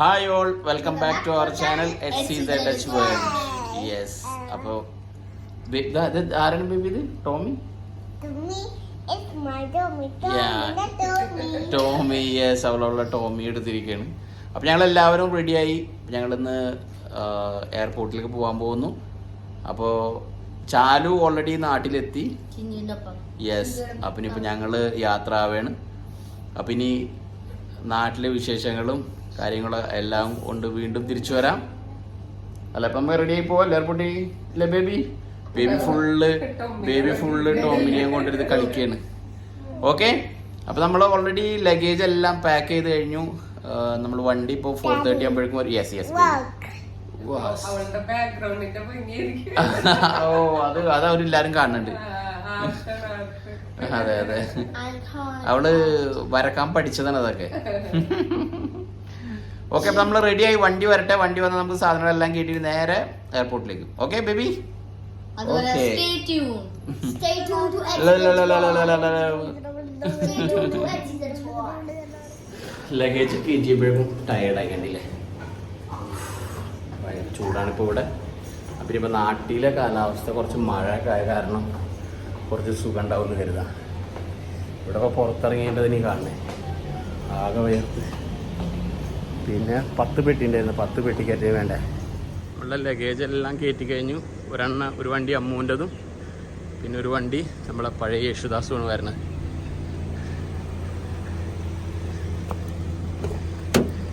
Hi all welcome back to our channel H C the Dutch world yes അപ്പോൾ ആരാണ് baby ഇത്? Tommy. Tommy. Yes അവളുള്ള Tommy. എടുത്തിരിക്കുകയാണ് അപ്പോൾ ഞങ്ങൾ എല്ലാവരും റെഡിയായി ഞങ്ങളിന്ന് എയർപോർട്ടിലേക്ക് പോകാൻ പോകുന്നു. അപ്പോൾ ചാലു ഓൾറെഡി നാട്ടിലെത്തി. യെസ് അപ്പം ഇനിയിപ്പോൾ ഞങ്ങൾ യാത്ര ആവുകയാണ് അപ്പം ഇനി നാട്ടിലെ വിശേഷങ്ങളും കാര്യങ്ങളും എല്ലാം കൊണ്ട് വീണ്ടും തിരിച്ചു വരാം. അല്ല അപ്പം നമ്മൾ റെഡി ആയി പോവല്ലേ എയർപോർട്ടിൽ ഇല്ലേ baby baby full baby full ടോമിനെയും കൊണ്ടിരുന്ന് കളിക്കുകയാണ് ഓക്കെ അപ്പം നമ്മൾ ഓൾറെഡി ലഗേജ് എല്ലാം പാക്ക് ചെയ്ത് കഴിഞ്ഞു. നമ്മൾ വണ്ടി ഇപ്പോൾ ഫോർ തേർട്ടി ആകുമ്പോഴേക്കും യെസ് ഓ അത് അത് അവരെല്ലാരും കാണുന്നുണ്ട്. അതെ അതെ. അവൾ വരക്കാൻ പഠിച്ചതാണ് അതൊക്കെ. ഓക്കെ അപ്പൊ നമ്മൾ റെഡിയായി വണ്ടി വരട്ടെ. വണ്ടി വന്ന് നമുക്ക് സാധനങ്ങളെല്ലാം കേട്ടിട്ട് നേരെ എയർപോർട്ടിലേക്ക് ഓക്കെ ബേബി ലഗേജ് കയറ്റിയപ്പോഴും ടയേർഡായി കണ്ടില്ലേ? ഭയങ്കര ചൂടാണ് ഇപ്പോൾ ഇവിടെ. അപ്പം ഇപ്പം നാട്ടിലെ കാലാവസ്ഥ കുറച്ച് മഴയൊക്കെ ആയ കാരണം കുറച്ച് സുഖം ഉണ്ടാവുമെന്ന് കരുതാം. ഇവിടെ ഇപ്പോൾ പുറത്തിറങ്ങേണ്ടത് ഇനി കാണണേ ആകെ വയർത്ത് പിന്നെ പത്ത് പെട്ടി ഉണ്ടായിരുന്നു പത്ത് പെട്ടി കയറ്റി വേണ്ടേ? ഉള്ള ലഗേജ് എല്ലാം കയറ്റി കഴിഞ്ഞു. ഒരെണ്ണ ഒരു വണ്ടി അമ്മൂന്റെതും പിന്നെ ഒരു വണ്ടി നമ്മളെ പഴയ യേശുദാസുമാണ് വരുന്നത്.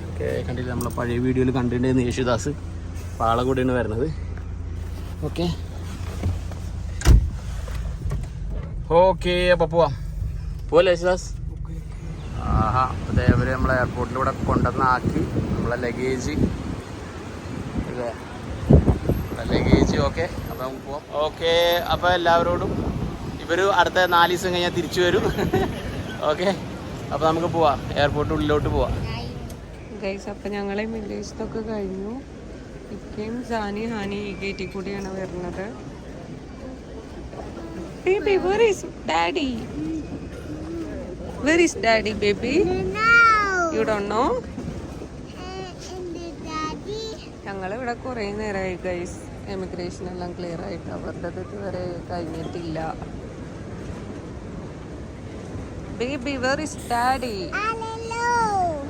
ഓക്കെ കണ്ടില്ല നമ്മളെ പഴയ വീഡിയോയിൽ കണ്ടിട്ടുണ്ടായിരുന്നു യേശുദാസ്? പാളകൂടിയാണ് വരുന്നത്. ഓക്കെ. ഓക്കെ അപ്പോൾ പോവാം. പോലെ യേശുദാസ്? ആഹാ. അതേപോലെ നമ്മളെ എയർപോർട്ടിലൂടെ കൊണ്ടുവന്നാക്കി നമ്മളെ ലഗേജ് അല്ലേ ലഗേജ് ഓക്കെ അപ്പോൾ നമുക്ക് പോവാം. ഓക്കെ അപ്പോൾ എല്ലാവരോടും ഇവർ അടുത്ത നാല് ദിവസം കഴിഞ്ഞാൽ തിരിച്ചു വരും. ഓക്കെ അപ്പോൾ നമുക്ക് പോവാം. എയർപോർട്ടിന്റെ ഉള്ളിലോട്ട് പോവാം. ഗൈസ് അപ്പോൾ ഞങ്ങളെ വില്ലേജിലൊക്കെ കഴിഞ്ഞു. ഇക്കയും സാനി ഹാനി ഈ ഗേറ്റിൽ കൂടിയാണ് വരുന്നത്. Daddy where is daddy, baby? No. You don't know? And ഞങ്ങൾ ഇവിടെ കുറേ നേരമായി ഗൈസ് എമിഗ്രേഷൻ എല്ലാം ക്ലിയർ ആയിട്ട് അവരുടെ ഇതുവരെ കഴിഞ്ഞിട്ടില്ല. Baby where is daddy.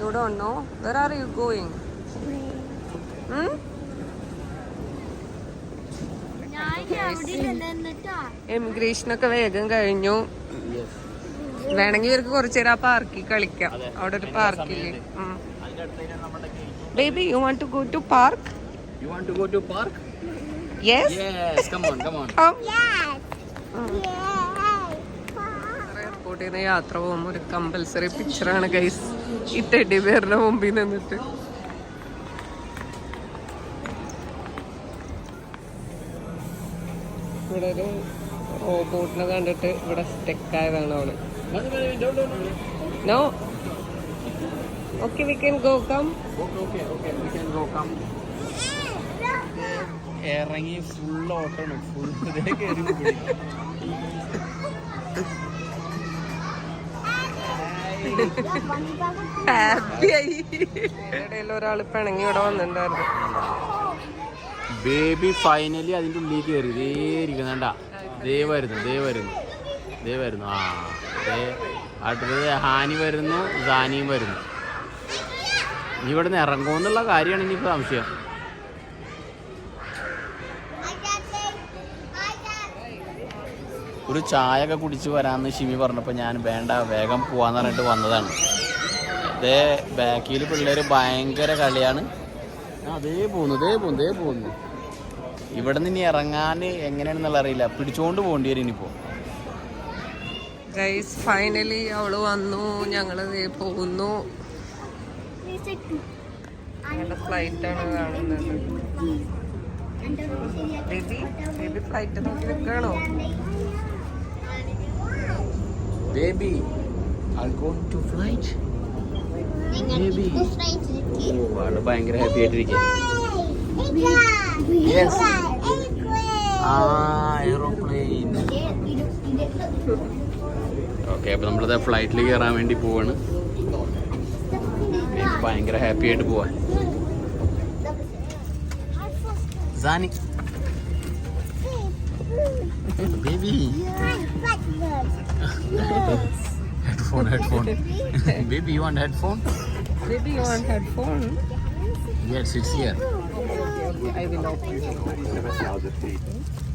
You don't know where are you going emigration ഒക്കെ വേഗം കഴിഞ്ഞു. വേണമെങ്കിൽ ഇവർക്ക് കുറച്ചു നേരം ആ പാർക്കിൽ കളിക്കാം. അവിടെ ഒരു പാർക്കിൽ baby you want to go to park you want to go to park yes Yes, come on come on. എയർപോർട്ടിൽ നിന്ന് യാത്ര പോകുമ്പോൾ ഒരു കമ്പൽസറി പിക്ചറാണ് ഗൈസ് ഈ ടെഡി ബിയറിന്റെ മുമ്പിൽ നിന്നിട്ട്. ഇവിടെ ഒരു റോബോട്ടിനെ കണ്ടിട്ട് ഇവിടെ സ്റ്റെക്കായതാണ് അവൾ. No Okay, we can go. Come. Okay, okay, okay, we can go, come. ഇറങ്ങി ഫുൾ ഓട്ടമാണ് ഫുൾ കയറി കൂടി. ഇടയിൽ ഒരാൾ പിണങ്ങി ഇവിടെ വന്നിട്ടുണ്ടായിരുന്നു ബേബി ഫൈനലി അതിന്റെ ഉള്ളിൽ കയറി ദേ ഇരിക്കുന്നുണ്ട ദേ വരുന്നു ദേ വരുന്നു ദേ വരുന്നു ആ അടുത്തത് ഹാനി വരുന്നു സാനിയും വരുന്നു. ഇനി ഇവിടെ നിന്ന് ഇറങ്ങുമെന്നുള്ള കാര്യമാണ് ഇനിയിപ്പോൾ സംശയം. ഒരു ചായ ഒക്കെ കുടിച്ച് വരാമെന്ന് ഷിമി പറഞ്ഞപ്പോൾ ഞാൻ വേണ്ട വേഗം പോവാന്ന് പറഞ്ഞിട്ട് വന്നതാണ്. അതേ ബാക്കിൽ പിള്ളേർ ഭയങ്കര കളിയാണ്. അതേ പോകുന്നു അതേ പോകുന്നു അതേ പോകുന്നു ഇവിടെ നിന്ന് ഇനി ഇറങ്ങാൻ എങ്ങനെയാണെന്നുള്ള അറിയില്ല. പിടിച്ചുകൊണ്ട് പോകേണ്ടി വരും ഇനിയിപ്പോൾ ഗൈസ് ഫൈനലി അവൾ വന്നു. ഞങ്ങൾ പോകുന്നു. ഞങ്ങളുടെ ഫ്ലൈറ്റ് ആണ് കാണുന്നത്. ബേബി ബേബി ഫ്ലൈറ്റ് നോക്കി നിൽക്കണോ ബേബി ആൾ ഭയങ്കര ഹാപ്പി ആയിട്ടിരിക്കും. ആ എയ്റോപ്ലെയിൻ ഓക്കെ അപ്പോൾ നമ്മളത് ഫ്ലൈറ്റിൽ കയറാൻ വേണ്ടി പോവാണ്. ഭയങ്കര ഹാപ്പി ആയിട്ട് പോവാൻ സാനി. Baby. Headphone headphone baby you want headphone baby you want headphone yes it's here I will open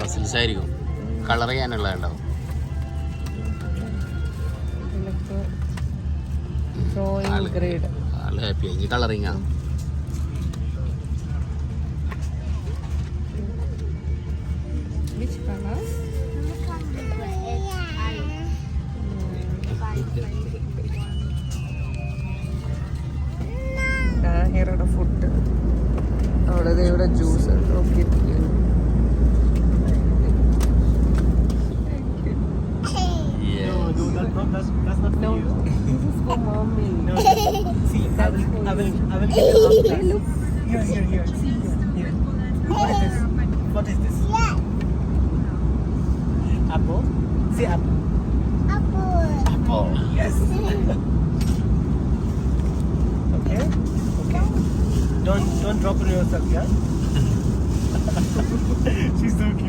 puzzles ആയിരിക്കും കളർ ചെയ്യാനുള്ള ഉണ്ടാവും. ആൾ ഹാപ്പി ഇനി കളറിങ് ആണ് Which color? See, apple. Apple. Yes. Okay. Okay. Don't, don't drop on yourself, yeah. She's so cute.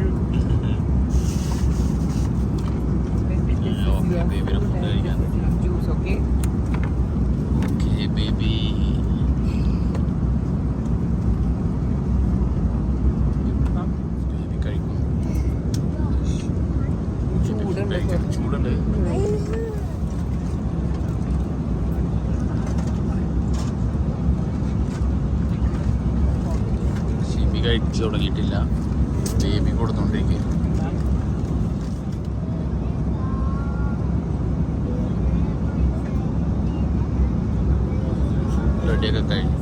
കഴിച്ചു തുടങ്ങിയിട്ടില്ല. Baby കൊടുത്തോണ്ടിരിക്കുക റെഡിയൊക്കെ കഴിഞ്ഞു.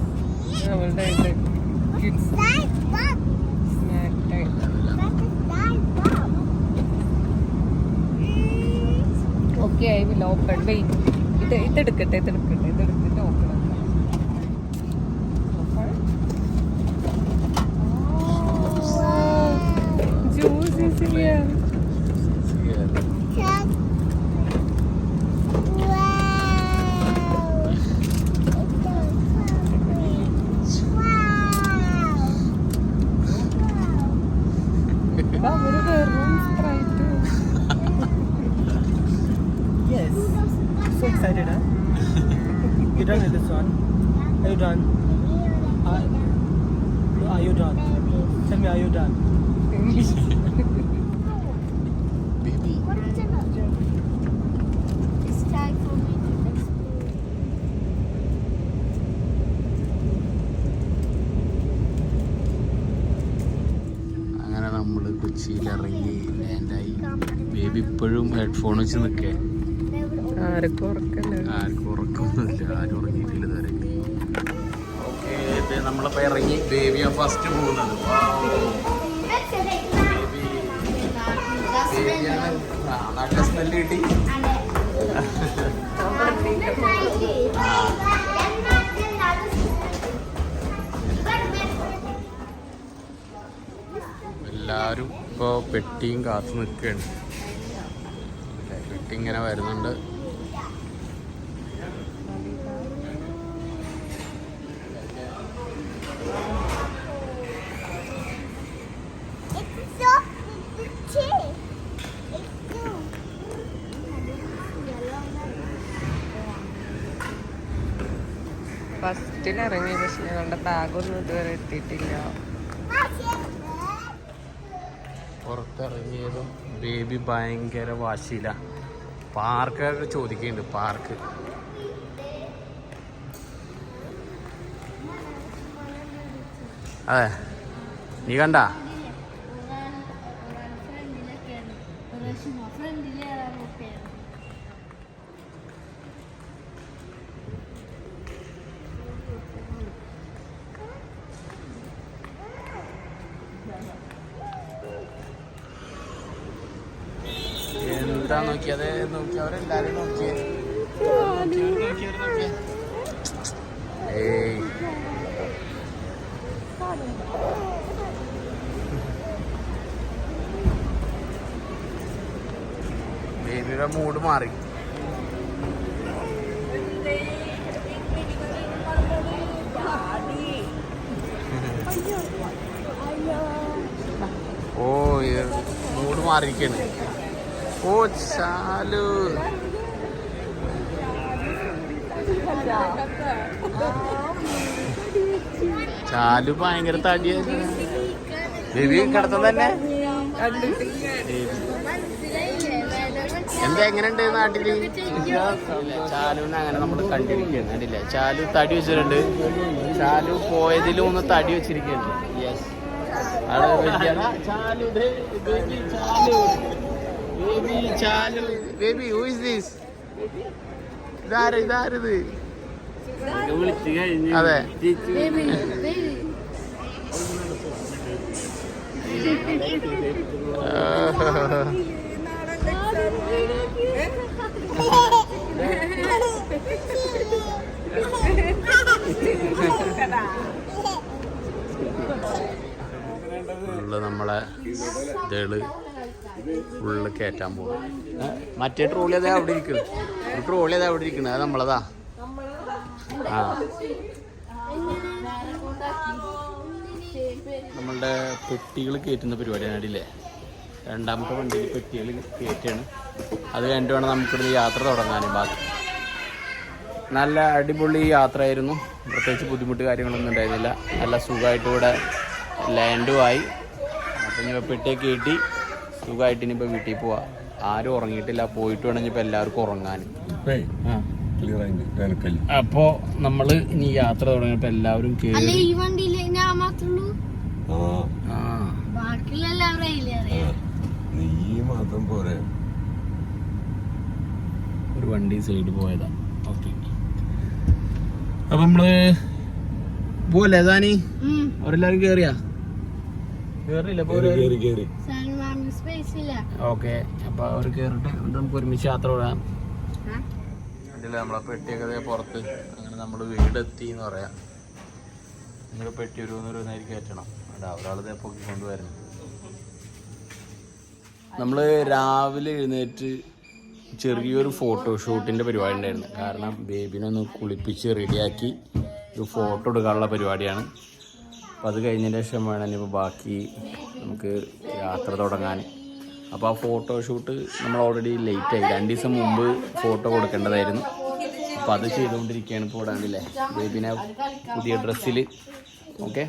Okay I will open wait ഇത് ഇതെടുക്കട്ടെ ഇതെടുക്കട്ടെ. Sicilian. Sicilian. Wow, we have a room spray yes. So excited, huh? you done with this one? Are you done? Are you done? Tell me, are you done? ഇറങ്ങി ലാൻഡായി baby ഇപ്പോഴും headphone വെച്ച് നിൽക്കേ? ആർക്കും ഉറക്കമൊന്നുമില്ല. ആരും ഉറങ്ങിയിട്ടില്ല ഇതുവരെ. ഓക്കെ നമ്മളിപ്പോൾ ഇറങ്ങി. ബേബിയാ ഫസ്റ്റ് പോകുന്നത്. നല്ല സ്മെല്ല് കിട്ടി. എല്ലാവരും ഇപ്പോൾ പെട്ടിയും കാത്തു നിൽക്കുകയാണ് പെട്ടി ഇങ്ങനെ വരുന്നുണ്ട്. ഫസ്റ്റിൽ ഇറങ്ങി പക്ഷെ ഞങ്ങളുടെ ബാഗൊന്നും ഇതുവരെ എത്തിയിട്ടില്ല പുറത്തിറങ്ങിയതും ബേബി ഭയങ്കര വാശിയില്ല പാർക്കൊക്കെ ചോദിക്കുന്നുണ്ട് പാർക്ക് അതെ നീ കണ്ട? ഇതാ നോക്കിയത്? നോക്കി അവരെല്ലാരും നോക്കിയേ ഏയ്. ബേബിയുടെ മൂഡ് മാറി. ഓ മൂഡ് മാറിയിരിക്കാണ് ഓ ചാലു ചാലു ഭയങ്കര തടിയായിരുന്നു ബേബി കിടത്തം തന്നെ എന്താ എങ്ങനെയുണ്ട് നാട്ടിൽ? ചാലുവിനെ അങ്ങനെ നമ്മൾ കണ്ടിരിക്കുകയാണ് കണ്ടില്ലേ? ചാലു തടി വെച്ചിട്ടുണ്ട്. ചാലു പോയതിലും ഒന്ന് തടി വെച്ചിരിക്കുകയാണ്. Yes Chalu Chalu. Baby Chalu baby who is this ഇതാര് ഇതാരത് അതെ. നമ്മളെ ഇതേൾ. ഫുള്ള് കയറ്റാൻ പോകും മറ്റേ ട്രോളി അതേ അവിടെ ഇരിക്കുന്നു ഒരു ട്രോളി അതേ അവിടെ ഇരിക്കുന്നത് അത് നമ്മളതാ. ആ. നമ്മളുടെ പെട്ടികൾ കയറ്റുന്ന പരിപാടിയാണ് അടിയില്ലേ രണ്ടാമത്തെ വണ്ടിയിൽ പെട്ടികൾ കയറ്റാണ് അത് കഴിഞ്ഞിട്ട് വേണം നമുക്കിവിടെ യാത്ര തുടങ്ങാനും. ബാക്കി നല്ല അടിപൊളി യാത്രയായിരുന്നു. പ്രത്യേകിച്ച് ബുദ്ധിമുട്ട് കാര്യങ്ങളൊന്നും ഉണ്ടായിരുന്നില്ല. നല്ല സുഖമായിട്ട് ഇവിടെ ലാൻഡും ആയി. അപ്പം ഇനി പെട്ടിയെ കയറ്റി സുഖമായിട്ട് ഇനിയിപ്പോൾ വീട്ടിൽ പോവാ. ആരും ഉറങ്ങിയിട്ടില്ല. പോയിട്ട് വേണം ഇനിയിപ്പോൾ എല്ലാവർക്കും ഉറങ്ങാൻ. അപ്പോ നമ്മൾ ഇനി യാത്ര തുടങ്ങിയപ്പോ എല്ലാവരും ഒരു വണ്ടി സൈഡ് പോയതാ. ഓക്കെ. അപ്പൊ നമ്മൾ പോവല്ലേ ദാനി അവരെല്ലാരും കേറിയാ? കേറില്ല കേറി കേറി സൽമാൻ സ്പേസ് ഇല്ല ഓക്കെ അപ്പൊ അവർ കേറിട്ട് എന്നിട്ട് നമുക്ക് ഒരുമിച്ച് യാത്ര വിടാം കണ്ടില്ല നമ്മളെ പെട്ടിയൊക്കെ പുറത്ത് അങ്ങനെ നമ്മൾ വീടെത്തി എന്ന് പറയാം. നിങ്ങൾ പെട്ടി ഒരു നേരം കയറ്റണം. അവിടെ ഒരാൾ പൊക്കി കൊണ്ടുവരുന്നു നമ്മൾ രാവിലെ എഴുന്നേറ്റ് ചെറിയൊരു ഫോട്ടോഷൂട്ടിന്റെ പരിപാടി ഉണ്ടായിരുന്നു. കാരണം ബേബിനെ ഒന്ന് കുളിപ്പിച്ച് റെഡിയാക്കി ഒരു ഫോട്ടോ എടുക്കാനുള്ള പരിപാടിയാണ്. അപ്പോൾ അത് കഴിഞ്ഞതിന് ശേഷം വേണം ഇനിയിപ്പോൾ ബാക്കി നമുക്ക് യാത്ര തുടങ്ങാൻ. അപ്പോൾ ആ ഫോട്ടോഷൂട്ട് നമ്മൾ ഓൾറെഡി ലേറ്റായി രണ്ട് ദിവസം മുമ്പ് ഫോട്ടോ കൊടുക്കേണ്ടതായിരുന്നു. അപ്പോൾ അത് ചെയ്തുകൊണ്ടിരിക്കുകയാണ് ഇപ്പോൾ ഇവിടെ കണ്ടില്ലേ ബേബിനെ പുതിയ ഡ്രസ്സിൽ ഓക്കെ